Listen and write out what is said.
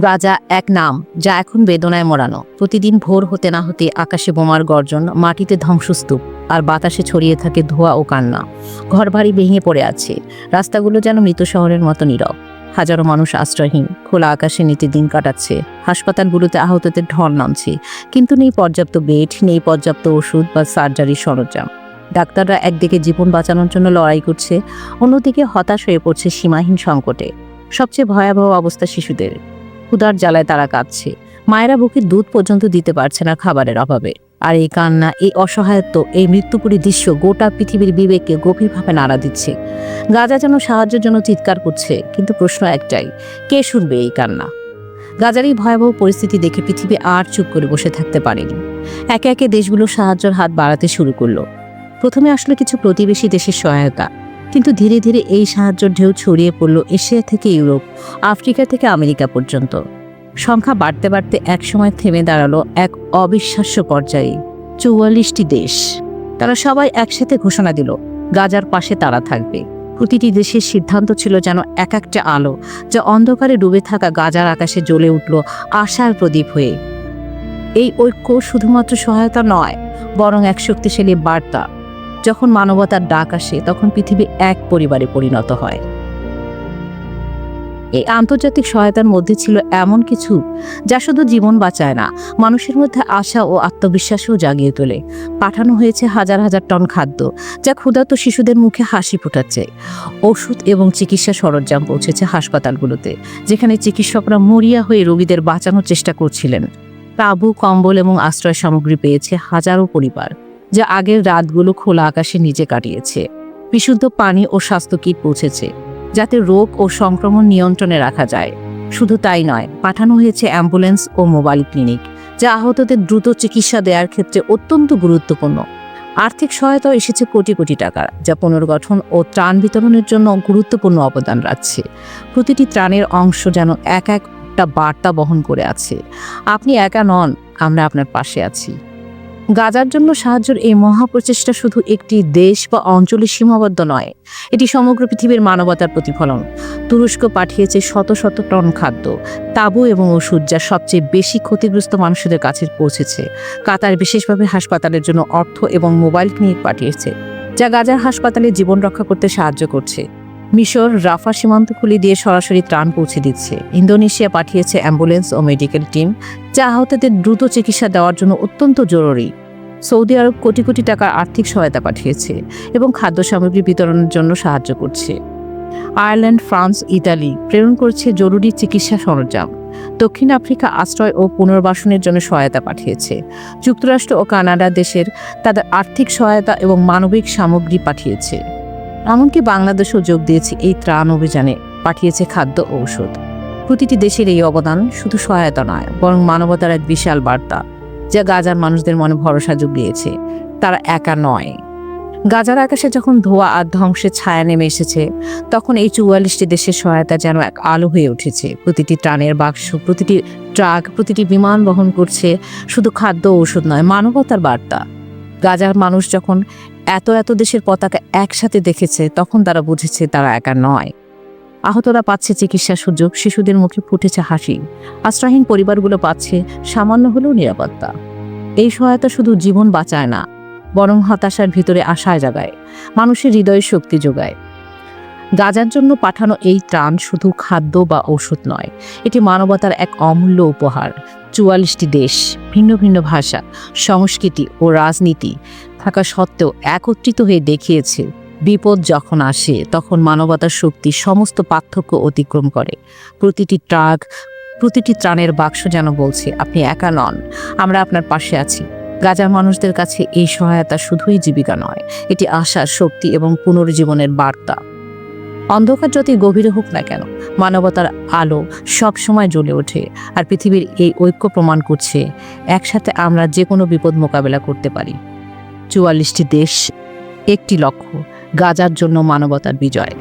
গাজা এক নাম, যা এখন বেদনায় মোড়ানো প্রতিদিন ভোর হতে না হতে আকাশে বোমার গর্জন, মাটিতে ধ্বংসস্তূপ, আর বাতাসে ছড়িয়ে থাকে ধোঁয়া ও কান্না। ঘরবাড়ি ভেঙে পড়ে আছে। রাস্তাগুলো যেন মৃত শহরের মতো নীরব। হাজারো মানুষ আশ্রয়হীন। খোলা আকাশে নিতে দিন কাটাচ্ছে। হাসপাতালগুলোতে আহতদের ঢল নামছে। কিন্তু নেই পর্যাপ্ত বেড, নেই পর্যাপ্ত ওষুধ বা সার্জারির সরঞ্জাম। ডাক্তাররা একদিকে জীবন বাঁচানোর জন্য লড়াই করছে, অন্যদিকে হতাশ হয়ে পড়ছে সীমাহীন সংকটে। সবচেয়ে ভয়াবহ অবস্থা শিশুদের। ক্ষুধার জ্বালায় তারা কাঁদছে। মায়েরা বুকে দুধ পর্যন্ত দিতে পারছে না খাবারের অভাবে। আর এই কান্না, এই অসহায়ত্ব, এই মৃত্যুপুরী দৃশ্য গোটা পৃথিবীর বিবেককে গভীরভাবে নাড়া দিচ্ছে। গাজা যেন সাহায্যের জন্য চিৎকার করছে, কিন্তু প্রশ্ন একটাই, কে শুনবে এই কান্না? গাজার এই ভয়াবহ পরিস্থিতি দেখে পৃথিবী আর চুপ করে বসে থাকতে পারেনি। একে একে দেশগুলো সাহায্যের হাত বাড়াতে শুরু করল। প্রথমে আসলে কিছু প্রতিবেশী দেশের সহায়তা। কিন্তু ধীরে ধীরে এই সাহায্যের ঢেউ ছড়িয়ে পড়ল এশিয়া থেকে ইউরোপ, আফ্রিকা থেকে আমেরিকা পর্যন্ত। সংখ্যা বাড়তে বাড়তে একসময় থেমে দাঁড়াল এক অবিশ্বাস্য পর্যায়ে। চৌয়াল্লিশটি দেশ। তারা সবাই একসাথে ঘোষণা দিল, গাজার পাশে তারা থাকবে। প্রতিটি দেশের সিদ্ধান্ত ছিল যেন এক একটা আলো, যা অন্ধকারে ডুবে থাকা গাজার আকাশে জ্বলে উঠল আশার প্রদীপ হয়ে। এই ঐক্য শুধুমাত্র সহায়তা নয়, বরং এক শক্তিশালী বার্তা। যখন মানবতার ডাক আসে, তখন পৃথিবী এক পরিবারে পরিণত হয়। এই আন্তর্জাতিক সহায়তার মধ্যে ছিল এমন কিছু যা শুধু জীবন বাঁচায় না, মানুষের মধ্যে আশা ও আত্মবিশ্বাসও জাগিয়ে তোলে। পাঠানো হয়েছে হাজার হাজার টন খাদ্য, যা ক্ষুধার্ত শিশুদের মুখে হাসি ফোটাচ্ছে। ওষুধ এবং চিকিৎসা সরঞ্জাম পৌঁছেছে হাসপাতালগুলোতে, যেখানে চিকিৎসকরা মরিয়া হয়ে রোগীদের বাঁচানোর চেষ্টা করছিলেন। তাবু, কম্বল এবং আশ্রয় সামগ্রী পেয়েছে হাজারো পরিবার। যা আগের রাতগুলো খোলা আকাশে নিচে কাটিয়েছে। বিশুদ্ধ পানি ও স্বাস্থ্য কিট পৌঁছেছে, যাতে রোগ ও সংক্রমণ নিয়ন্ত্রণে রাখা যায়। শুধু তাই নয়, পাঠানো হয়েছে অ্যাম্বুলেন্স ও মোবাইল ক্লিনিক, যা আহতদের দ্রুত চিকিৎসা দেওয়ার ক্ষেত্রে অত্যন্ত গুরুত্বপূর্ণ। আর্থিক সহায়তাও এসেছে কোটি কোটি টাকা যা পুনর্গঠন ও ত্রাণ বিতরণের জন্য গুরুত্বপূর্ণ অবদান রাখছে। প্রতিটি ত্রাণের অংশ যেন এক একটা বার্তা বহন করে আছে। আপনি একা নন, আমরা আপনার পাশে আছি। গাজার জন্য সাহায্যের এই মহাপ্রচেষ্টা শুধু একটি দেশ বা অঞ্চলে সীমাবদ্ধ নয়, এটি সমগ্র পৃথিবীর মানবতার প্রতিফলন। তুরস্ক পাঠিয়েছে শত শত টন খাদ্য, তাবু এবং ওষুধ যা সবচেয়ে বেশি ক্ষতিগ্রস্ত মানুষদের কাছে পৌঁছেছে। কাতার বিশেষভাবে হাসপাতালের জন্য অর্থ এবং মোবাইল ক্লিনিক পাঠিয়েছে, যা গাজার হাসপাতালে জীবন রক্ষা করতে সাহায্য করছে। মিশর রাফা সীমান্ত খুলি দিয়ে সরাসরি ত্রাণ পৌঁছে দিচ্ছে। ইন্দোনেশিয়া পাঠিয়েছে অ্যাম্বুলেন্স ও মেডিকেল টিম, যা আহতদের দ্রুত চিকিৎসা দেওয়ার জন্য অত্যন্ত জরুরি। সৌদি আরব কোটি কোটি টাকার আর্থিক সহায়তা পাঠিয়েছে এবং খাদ্য সামগ্রী বিতরণের জন্য সাহায্য করছে। আয়ারল্যান্ড, ফ্রান্স, ইতালি প্রেরণ করছে জরুরি চিকিৎসা সরঞ্জাম। দক্ষিণ আফ্রিকা আশ্রয় ও পুনর্বাসনের জন্য সহায়তা পাঠিয়েছে। যুক্তরাষ্ট্র ও কানাডা দেশের তাদের আর্থিক সহায়তা এবং মানবিক সামগ্রী পাঠিয়েছে। এমনকি বাংলাদেশও যোগ দিয়েছে এই ত্রাণ অভিযানে। পাঠিয়েছে খাদ্য ঔষধ। প্রতিটি দেশের এই অবদান শুধু সহায়তা নয়, বরং মানবতার এক বিশাল বার্তা, যা গাজার মানুষদের মনে ভরসা জুগিয়েছে। তারা একা নয়। গাজার আকাশে যখন ধোয়া আর ধ্বংসের ছায়া নেমে এসেছে, তখন এই চুয়াল্লিশটি দেশের সহায়তা যেন এক আলো হয়ে উঠেছে। প্রতিটি ট্রানের বাক্স, প্রতিটি ট্রাক, প্রতিটি বিমান বহন করছে শুধু খাদ্য ও ওষুধ নয়, মানবতার বার্তা। গাজার মানুষ যখন এত এত দেশের পতাকা একসাথে দেখেছে, তখন তারা বুঝেছে তারা একা নয়। আহতরা পাচ্ছে চিকিৎসা সুযোগ, শিশুদের মুখে ফুটেছে হাসি। আশ্রয়হীন পরিবারগুলো পাচ্ছে সামান্য হলেও নিরাপত্তা। এই সহায়তা শুধু জীবন বাঁচায় না, বরং হতাশার ভিতরে আশায় জাগায়, মানুষের হৃদয়ে শক্তি যোগায়। গাজার জন্য পাঠানো এই ত্রাণ শুধু খাদ্য বা ঔষধ নয়, এটি মানবতার এক অমূল্য উপহার, চুয়াল্লিশটি দেশ। ভিন্ন ভিন্ন ভাষা, সংস্কৃতি ও রাজনীতি থাকা সত্ত্বেও একত্রিত হয়ে দেখিয়েছে, বিপদ যখন আসে তখন মানবতার শক্তি সমস্ত পার্থক্য অতিক্রম করে। প্রতিটি ট্রাক, প্রতিটি ত্রাণের বাক্স যেন বলছে, আপনি একা নন, আমরা আপনার পাশে আছি। গাজার মানুষদের কাছে এই সহায়তা শুধুই জীবিকা নয়, এটি আশার শক্তি এবং পুনর্জীবনের বার্তা। অন্ধকার যতই গভীর হোক না কেন, মানবতার আলো সব সময় জ্বলে ওঠে আর পৃথিবীর এই ঐক্য প্রমাণ করছে, একসাথে আমরা যে কোনো বিপদ মোকাবেলা করতে পারি। চুয়াল্লিশটি দেশ, একটি লক্ষ্য, গাজার জন্য মানবতার বিজয়।